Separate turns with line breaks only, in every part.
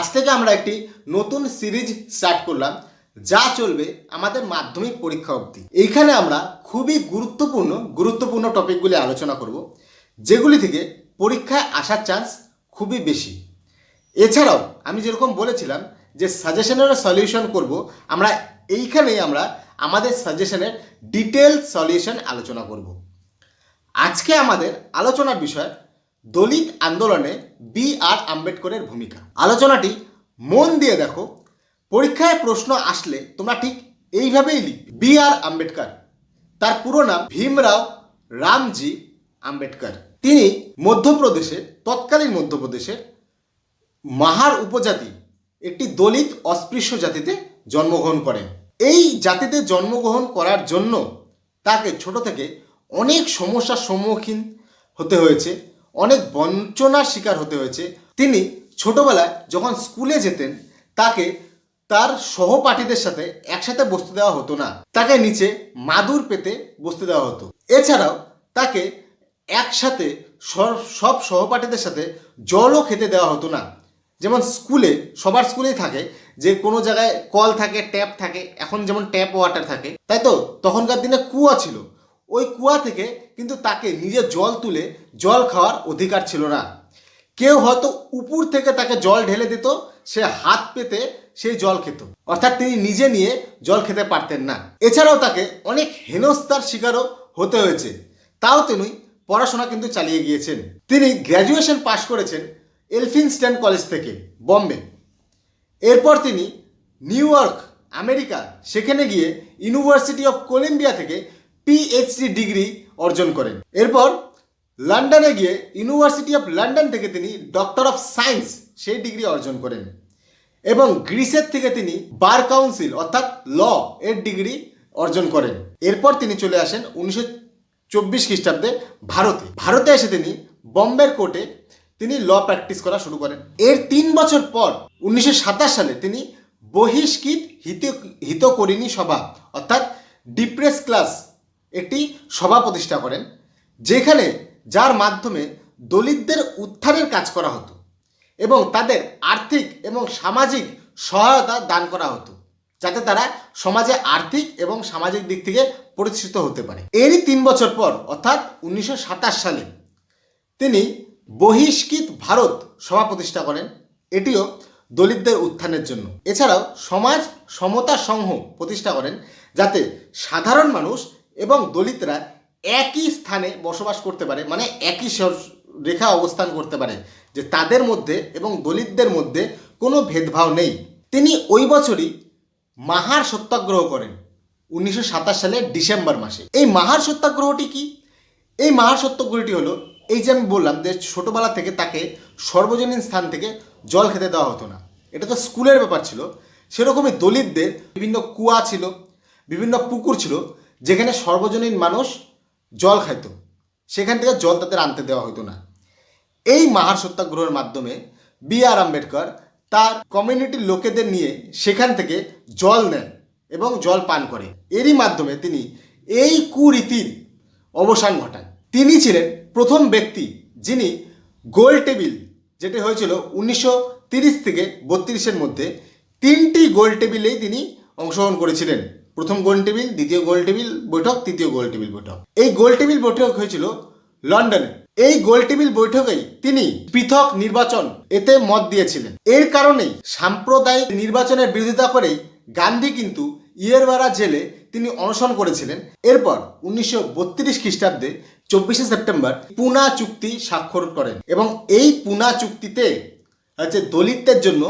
আজ থেকে আমরা একটি নতুন সিরিজ স্টার্ট করলাম, যা চলবে আমাদের মাধ্যমিক পরীক্ষা অবধি। এইখানে আমরা খুবই গুরুত্বপূর্ণ গুরুত্বপূর্ণ টপিকগুলি আলোচনা করব, যেগুলি থেকে পরীক্ষায় আসার চান্স খুবই বেশি। এছাড়াও আমি যেরকম বলেছিলাম যে সাজেশনেরও সলিউশন করব, আমরা এইখানেই আমরা আমাদের সাজেশনের ডিটেল সলিউশন আলোচনা করব। আজকে আমাদের আলোচনার বিষয় দলিত আন্দোলনে বি আর আম্বেদকরের ভূমিকা। আলোচনাটি মন দিয়ে দেখো, পরীক্ষায় প্রশ্ন আসলে তোমরা ঠিক এইভাবেই লিখবে। বি আর আম্বেদকর, তার পুরো নাম ভীমরাও রামজি আম্বেদকর। তিনি মধ্যপ্রদেশের তৎকালীন মধ্যপ্রদেশের মাহার উপজাতি, একটি দলিত অস্পৃশ্য জাতিতে জন্মগ্রহণ করেন। এই জাতিতে জন্মগ্রহণ করার জন্য তাকে ছোট থেকে অনেক সমস্যার সম্মুখীন হতে হয়েছে। অনেক বঞ্চনার শিকার হতে হয়েছে। তিনি ছোটবেলায় যখন স্কুলে যেতেন, তাকে তার সহপাঠীদের সাথে একসাথে বসতে দেওয়া হতো না। তাকে নিচে মাদুর পেতে বসতে দেওয়া হতো। এছাড়াও তাকে একসাথে সব সহপাঠীদের সাথে জলও খেতে দেওয়া হতো না। যেমন স্কুলে, সবার স্কুলেই থাকে, যে কোনো জায়গায় কল থাকে, ট্যাপ থাকে, এখন যেমন ট্যাপ ওয়াটার থাকে, তাই তো? তখনকার দিনে কুয়া ছিল। ওই কুয়া থেকে কিন্তু তাকে নিজে জল তুলে জল খাওয়ার অধিকার ছিল না। কেউ হয়তো উপর থেকে তাকে জল ঢেলে দিত, সে হাত পেতে সেই জল খেত। অর্থাৎ তিনি নিজে নিয়ে জল খেতে পারতেন না। এছাড়াও তাকে অনেক হেনস্থার শিকারও হতে হয়েছে। তাও তিনি পড়াশোনা কিন্তু চালিয়ে গিয়েছেন। তিনি গ্র্যাজুয়েশন পাশ করেছেন এলফিনস্ট্যান্ড কলেজ থেকে, বম্বে। এরপর তিনি নিউ ইয়র্ক, আমেরিকা, সেখানে গিয়ে ইউনিভার্সিটি অফ কলম্বিয়া থেকে পিএইচডি ডিগ্রি অর্জন করেন। এরপর লন্ডনে গিয়ে ইউনিভার্সিটি অফ লন্ডন থেকে তিনি ডক্টর অফ সায়েন্স সেই ডিগ্রি অর্জন করেন এবং গ্রিসের থেকে তিনি বার কাউন্সিল অর্থাৎ ল এর ডিগ্রি অর্জন করেন। এরপর তিনি চলে আসেন উনিশশো চব্বিশ খ্রিস্টাব্দে ভারতে। ভারতে এসে তিনি বম্বের কোর্টে তিনি ল প্র্যাকটিস করা শুরু করেন। এর তিন বছর পর উনিশশো সাতাশ সালে তিনি বহিষ্কৃত হিত, হিতকরিণী সভা অর্থাৎ ডিপ্রেস ক্লাস একটি সভা প্রতিষ্ঠা করেন, যেখানে যার মাধ্যমে দলিতদের উত্থানের কাজ করা হতো এবং তাদের আর্থিক এবং সামাজিক সহায়তা দান করা হতো, যাতে তারা সমাজে আর্থিক এবং সামাজিক দিক থেকে প্রতিষ্ঠিত হতে পারে। এরই তিন বছর পর, অর্থাৎ উনিশশো সাতাশ সালে, তিনি বহিষ্কৃত ভারত সভা প্রতিষ্ঠা করেন। এটিও দলিতদের উত্থানের জন্য। এছাড়াও সমাজ সমতা সংঘ প্রতিষ্ঠা করেন, যাতে সাধারণ মানুষ এবং দলিতরা একই স্থানে বসবাস করতে পারে মানে একই রেখা অবস্থান করতে পারে, যে তাদের মধ্যে এবং দলিতদের মধ্যে কোনো ভেদভাব নেই। তিনি ওই বছরই মাহার সত্যাগ্রহ করেন, উনিশশো সাতাশ সালের ডিসেম্বর মাসে। এই মাহার সত্যাগ্রহটি কি? এই মাহার সত্যাগ্রহটি হলো, এই যে আমি বললাম যে ছোটোবেলা থেকে তাকে সর্বজনীন স্থান থেকে জল খেতে দেওয়া হতো না। এটা তো স্কুলের ব্যাপার ছিল। সেরকমই দলিতদের বিভিন্ন কুয়া ছিল, বিভিন্ন পুকুর ছিল যেখানে সর্বজনীন মানুষ জল খাইত, সেখান থেকে জল তাদের আনতে দেওয়া হতো না। এই মাহার সত্যাগ্রহের মাধ্যমে বি আর আম্বেদকর তার কমিউনিটির লোকেদের নিয়ে সেখান থেকে জল নেন এবং জল পান করে। এরই মাধ্যমে তিনি এই কুরীতির অবসান ঘটান। তিনি ছিলেন প্রথম ব্যক্তি যিনি গোল টেবিল, যেটি হয়েছিল উনিশশো তিরিশ থেকে বত্রিশের মধ্যে, তিনটি গোল টেবিলেই তিনি অংশগ্রহণ করেছিলেন। প্রথম গোল টেবিল, দ্বিতীয় গোল টেবিল বৈঠক, তৃতীয় গোল টেবিল বৈঠক। এই গোল টেবিল বৈঠক হয়েছিল লন্ডনে। এই গোল টেবিল বৈঠকেই তিনি পৃথক নির্বাচন এতে মত দিয়েছিলেন। এর কারণেই সাম্প্রদায়িক নির্বাচনের বিরোধিতা করেই গান্ধী কিন্তু ইয়েরবারা জেলে তিনি অনশন করেছিলেন। এরপর উনিশশো বত্রিশ খ্রিস্টাব্দে চব্বিশে সেপ্টেম্বর পুনা চুক্তি স্বাক্ষর করেন এবং এই পুনা চুক্তিতে হচ্ছে দলিতদের জন্য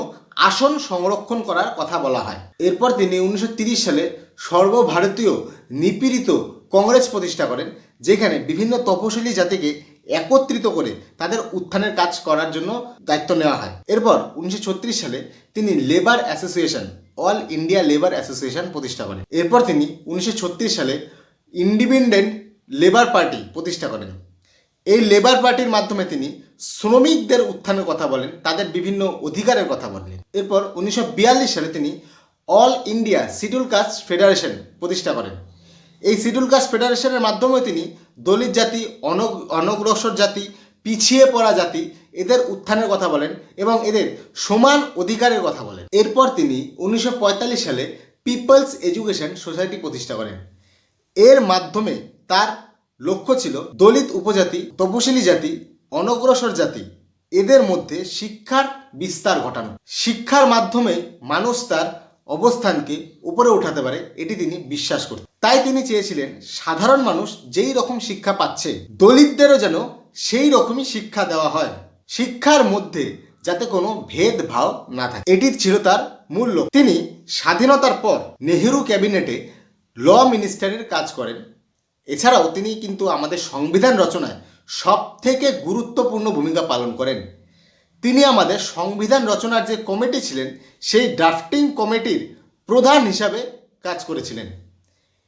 আসন সংরক্ষণ করার কথা বলা হয়। এরপর তিনি উনিশশো সালে সর্বভারতীয় নিপীড়িত কংগ্রেস প্রতিষ্ঠা করেন, যেখানে বিভিন্ন তপশিলি জাতিকে একত্রিত করে তাদের উত্থানের কাজ করার জন্য দায়িত্ব নেওয়া হয়। এরপর উনিশশো ছত্রিশ সালে তিনি labour association, all India labour association প্রতিষ্ঠা করেন। এরপর তিনি উনিশশো ছত্রিশ সালে ইন্ডিপেন্ডেন্ট লেবার পার্টি প্রতিষ্ঠা করেন। এই লেবার পার্টির মাধ্যমে তিনি শ্রমিকদের উত্থানের কথা বলেন, তাদের বিভিন্ন অধিকারের কথা বলেন। এরপর উনিশশো বিয়াল্লিশ সালে তিনি all India schedule caste federation প্রতিষ্ঠা করেন। এই শিডিউল কাস্ট ফেডারেশনের মাধ্যমে তিনি দলিত জাতি, অনগ, অনগ্রসর জাতি, পিছিয়ে পড়া জাতি এদের উত্থানের কথা বলেন এবং এদের সমান অধিকারের কথা বলেন। এরপর তিনি উনিশশো পঁয়তাল্লিশ সালে পিপলস এডুকেশন সোসাইটি প্রতিষ্ঠা করেন। এর মাধ্যমে তার লক্ষ্য ছিল দলিত উপজাতি, তপশিলি জাতি, অনগ্রসর জাতি এদের মধ্যে শিক্ষার বিস্তার ঘটানো। শিক্ষার মাধ্যমে মানুষ তার অবস্থানকে উপরে উঠাতে পারে, এটি তিনি বিশ্বাস করতেন। তাই তিনি চেয়েছিলেন, সাধারণ মানুষ যেই রকম শিক্ষা পাচ্ছে, দলিতদেরও যেন সেই রকমই শিক্ষা দেওয়া হয়, শিক্ষার মধ্যে যাতে কোনো ভেদভাব না থাকে। এটি ছিল তার মূল লক্ষ্য। তিনি স্বাধীনতার পর নেহেরু ক্যাবিনেটে ল মিনিস্টারের কাজ করেন। এছাড়াও তিনি কিন্তু আমাদের সংবিধান রচনায় সব থেকে গুরুত্বপূর্ণ ভূমিকা পালন করেন। তিনি আমাদের সংবিধান রচনার যে কমিটি ছিলেন, সেই ড্রাফটিং কমিটির প্রধান হিসাবে কাজ করেছিলেন।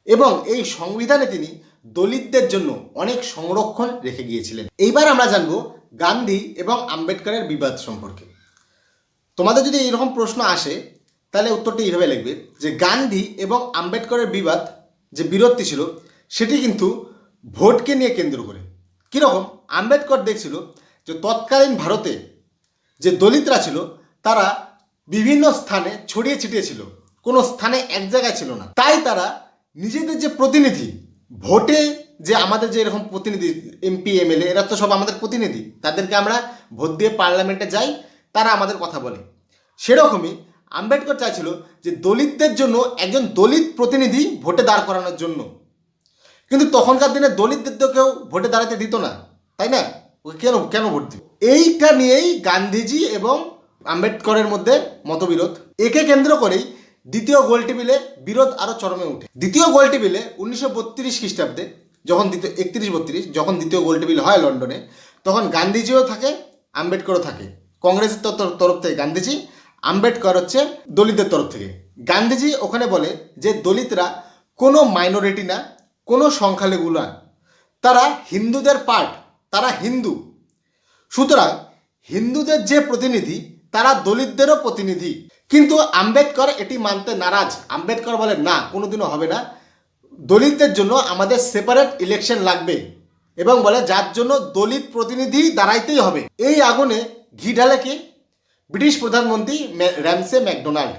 এবং এই সংবিধানে তিনি দলিতদের জন্য অনেক সংরক্ষণ রেখে গিয়েছিলেন। এইবার আমরা জানব গান্ধী এবং আম্বেদকরের বিবাদ সম্পর্কে। তোমাদের যদি এইরকম প্রশ্ন আসে, তাহলে উত্তরটি এইভাবে লিখবে যে গান্ধী এবং আম্বেদকরের বিবাদ যে বিরোধটি ছিল, সেটি কিন্তু ভোটকে নিয়ে কেন্দ্র করে। কীরকম? আম্বেদকর দেখছিল যে তৎকালীন ভারতে যে দলিতরা ছিল, তারা বিভিন্ন স্থানে ছড়িয়ে ছিটিয়ে ছিল। কোনো স্থানে এক জায়গায় ছিল না। তাই তারা নিজেদের যে প্রতিনিধি, ভোটে যে আমাদের যে এরকম প্রতিনিধি, এমপি, এমএলএ, এরা তো সব আমাদের প্রতিনিধি। তাদেরকে আমরা ভোট দিয়ে পার্লামেন্টে যাই, তারা আমাদের কথা বলে। সেরকমই আম্বেদকর চাইছিল যে দলিতদের জন্য একজন দলিত প্রতিনিধি ভোটে দাঁড় করানোর জন্য। কিন্তু তখনকার দিনে দলিতদের তো কেউ ভোটে দাঁড়াতে দিত না, তাই না? ওকে কেন কেন ভোট দিবে এইটা নিয়েই গান্ধীজি এবং আম্বেদকরের মধ্যে মতবিরোধ। একে কেন্দ্র করেই দ্বিতীয় গোল টেবিলে বিরোধ আরও চরমে উঠে দ্বিতীয় গোল টেবিলে উনিশশো বত্রিশ খ্রিস্টাব্দে যখন দ্বিতীয়, একত্রিশ বত্রিশ, যখন দ্বিতীয় গোল টেবিল হয় লন্ডনে, তখন গান্ধীজিও থাকে, আম্বেদকরও থাকে। কংগ্রেসের তর- তর- তরফ থেকে গান্ধীজি, আম্বেদকর হচ্ছে দলিতদের তরফ থেকে। গান্ধীজি ওখানে বলে যে দলিতরা কোনো মাইনরিটি না, কোনো সংখ্যালঘু না। তারা হিন্দুদের পার্ট তারা হিন্দু। সুতরাং হিন্দুদের যে প্রতিনিধি, তারা দলিতদেরও প্রতিনিধি। কিন্তু আম্বেদকর এটি মানতে নারাজ। আম্বেদকর বলে, না, কোনোদিনও হবে না। দলিতদের জন্য আমাদের সেপারেট ইলেকশন লাগবে। এবং বলে, যার জন্য দলিত প্রতিনিধি দাঁড়াইতেই হবে। এই আগুনে ঘি ঢালে কে? ব্রিটিশ প্রধানমন্ত্রী র্যামসে ম্যাকডোনাল্ড।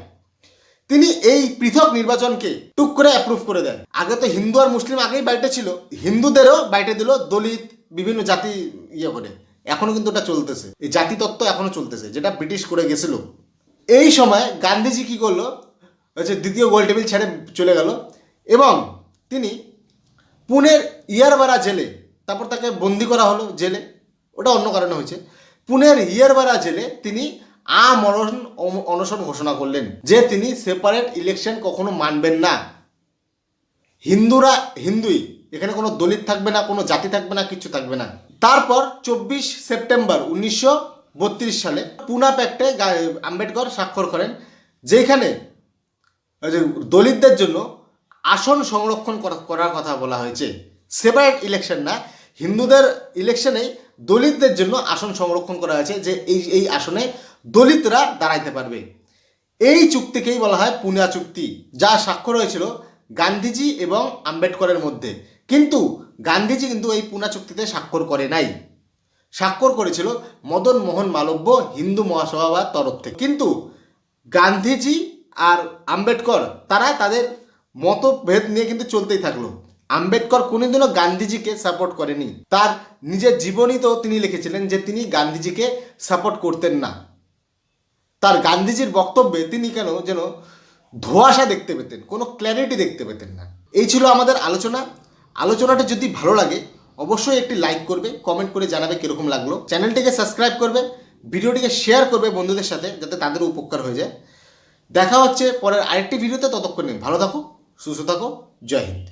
তিনি এই পৃথক নির্বাচনকে টুক করে অ্যাপ্রুভ করে দেন। আগে তো হিন্দু আর মুসলিম আগেই বাইটে ছিল। হিন্দুদেরও বাইটে দিল দলিত, বিভিন্ন জাতি ইয়ে করে। এখনও কিন্তু ওটা চলতেছে। এই জাতি তত্ত্ব এখনও চলতেছে, যেটা ব্রিটিশ করে গেছিল। এই সময় গান্ধীজি কি করল? হচ্ছে দ্বিতীয় গোল টেবিল ছেড়ে চলে গেল এবং তিনি পুনের ইয়ারবাড়া জেলে, তারপর তাকে বন্দি করা হলো জেলে, ওটা অন্য কারণে হয়েছে। পুনের ইয়ারবাড়া জেলে তিনি আমরণ অনশন ঘোষণা করলেন যে তিনি সেপারেট ইলেকশন কখনো মানবেন না। হিন্দুরা হিন্দুই, এখানে কোনো দলিত থাকবে না, কোনো জাতি থাকবে না, কিছু থাকবে না। তারপর চব্বিশ সেপ্টেম্বর উনিশশো বত্রিশ সালে পুনা প্যাক্টে আম্বেদকর স্বাক্ষর করেন, যেখানে দলিতদের জন্য আসন সংরক্ষণ করা- করার কথা বলা হয়েছে। সেপারেট ইলেকশন না, হিন্দুদের ইলেকশনেই দলিতদের জন্য আসন সংরক্ষণ করা হয়েছে, যে এই এই আসনে দলিতরা দাঁড়াইতে পারবে। এই চুক্তিকেই বলা হয় পুনা চুক্তি, যা স্বাক্ষর হয়েছিল গান্ধীজি এবং আম্বেদকরের মধ্যে। কিন্তু গান্ধীজি কিন্তু এই পুনা চুক্তিতে স্বাক্ষর করে নাই। স্বাক্ষর করেছিল মদন মোহন মালব্য, হিন্দু মহাসভার তরফ থেকে। কিন্তু গান্ধীজি আর আম্বেদকর, তারা তাদের মতভেদ নিয়ে কিন্তু চলতেই থাকল। আম্বেদকর কোনোদিনও গান্ধীজিকে সাপোর্ট করেনি। তার নিজের জীবনীতেও তিনি লিখেছিলেন যে তিনি গান্ধীজিকে সাপোর্ট করতেন না। তার গান্ধীজির বক্তব্যে তিনি কেন যেন ধোঁয়াশা দেখতে পেতেন, কোনো ক্ল্যারিটি দেখতে পেতেন না। এই ছিল আমাদের আলোচনা। আলোচনাটা যদি ভালো লাগে, অবশ্যই একটি লাইক করবে কমেন্ট করে জানাবে কীরকম লাগল। চ্যানেলটিকে সাবস্ক্রাইব করবে, ভিডিওটিকে শেয়ার করবে বন্ধুদের সাথে, যাতে তাদের উপকার হয়ে যায়। দেখা হচ্ছে পরের আরেকটি ভিডিওতে, ততক্ষণে ভালো থাকো, সুস্থ থাকো, জয় হিন্দ।